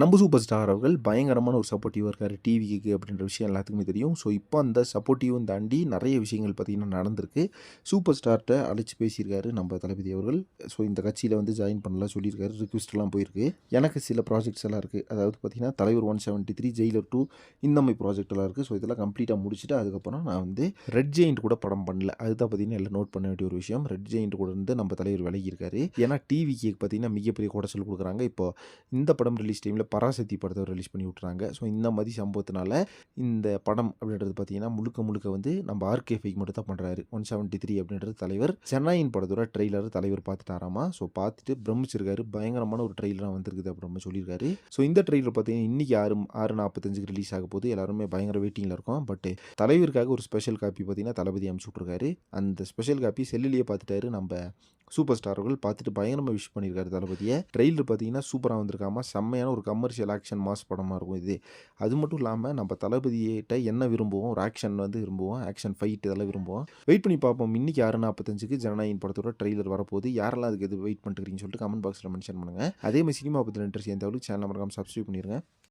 நம்ம super star அவர்கள் பயங்கரமான ஒரு சப்போர்ட்டிவாக இருக்கார் டிவிக்கு அப்படின்ற விஷயம் எல்லாத்துக்குமே தெரியும். ஸோ இப்போ அந்த சப்போர்ட்டிவும் தாண்டி நிறைய விஷயங்கள் பார்த்திங்கன்னா நடந்திருக்கு. சூப்பர் ஸ்டார்கிட்ட அழைச்சி பேசியிருக்காரு நம்ம தளபதி அவர்கள். ஸோ இந்த கட்சியில் வந்து ஜாயின் பண்ணலாம் சொல்லியிருக்காரு. ரிக்வெஸ்ட்லாம் போயிருக்கு. எனக்கு சில ப்ராஜெக்ட்ஸ் எல்லாம் இருக்குது அதாவது பார்த்திங்கன்னா தலைவர் one seventy three jailer two இந்த மாதிரி ப்ராஜெக்ட் எல்லாம் இருக்குது ஸோ இதெல்லாம் கம்ப்ளீட்டாக முடிச்சுட்டு அதுக்கப்புறம் நான் வந்து ரெட் ஜெயிண்ட் கூட படம் பண்ணல. அதுதான் பார்த்தீங்கன்னா எல்லாம் நோட் பண்ண வேண்டிய ஒரு விஷயம். ரெட் ஜெயிண்ட் கூட இருந்து நம்ம தலைவர் விலகியிருக்காரு. ஏன்னா டிவிக்கு பார்த்தீங்கன்னா மிகப்பெரிய குடைச்சல் கொடுக்குறாங்க. இப்போ இந்த படம் ரிலீஸ் டைமில் பராசக்தி படத்தை ரிலீஸ் பண்ணி விட்றாங்க ஸோ இந்த மாதிரி சம்பவத்தினால இந்த படம் அப்படின்றது பார்த்தீங்கன்னா முழுக்க முழுக்க வந்து நம்ம ஆர்கே ஃபைக் மட்டும் தான் பண்ணுறாரு ஒன் செவன்ட்டி த்ரீ அப்படின்றது தலைவர். சென்னையின் படத்தோட ட்ரெய்லர் தலைவர் பார்த்துட்டாராமா? ஸோ பார்த்துட்டு பிரமிச்சிருக்காரு. பயங்கரமான ஒரு ட்ரெய்லராக வந்திருக்குது அப்படின்னு சொல்லியிருக்காரு. ஸோ இந்த ட்ரெய்லர் பார்த்தீங்கன்னா இன்றைக்கி ஆறு ஆறு நாற்பத்தஞ்சுக்கு ரிலீஸ் ஆக போது எல்லாருமே பயங்கர வெயிட்டிங்கில் இருக்கும். பட் தலைவருக்காக ஒரு ஸ்பெஷல் காப்பி பார்த்தீங்கன்னா தளபதி அனுப்பிச்சு விட்ருக்காரு அந்த ஸ்பெஷல் காப்பி செல்லுலேயே பார்த்துட்டாரு நம்ம சூப்பர் ஸ்டார்கள் பார்த்துட்டு பயங்கரமாக விஷ் பண்ணியிருக்காரு தளபதியை. ட்ரெயிலர் பார்த்தீங்கன்னா சூப்பராக வந்திருக்காமா செம்மையான ஒரு கமர்ஷியல் ஆக்ஷன் மாஸ் படமாக இருக்கும் இது. அது மட்டும் இல்லாமல் நம்ம தளபதியிட்ட என்ன விரும்புவோம்? ஒரு ஆக்ஷன் வந்து விரும்புவோம். ஆக்ஷன் ஃபைட் இதெல்லாம் விரும்புவோம். வெயிட் பண்ணி பார்ப்போம். இன்னைக்கு ஆறு நாற்பத்தஞ்சுக்கு ஜனநாயகன் படத்தோட ட்ரெய்லர் வரப்போகுது. யாரெல்லாம் அதுக்கு எது வெயிட் பண்ணுறீங்கன்னு சொல்லிட்டு கமெண்ட் பாக்ஸில் மென்ஷன் பண்ணுங்கள் அதே மாதிரி சினிமா பற்றி இன்ட்ரெஸ்ட் எந்த சேனல் மறக்காமல் சப்ஸ்கிரைப் பண்ணிடுங்க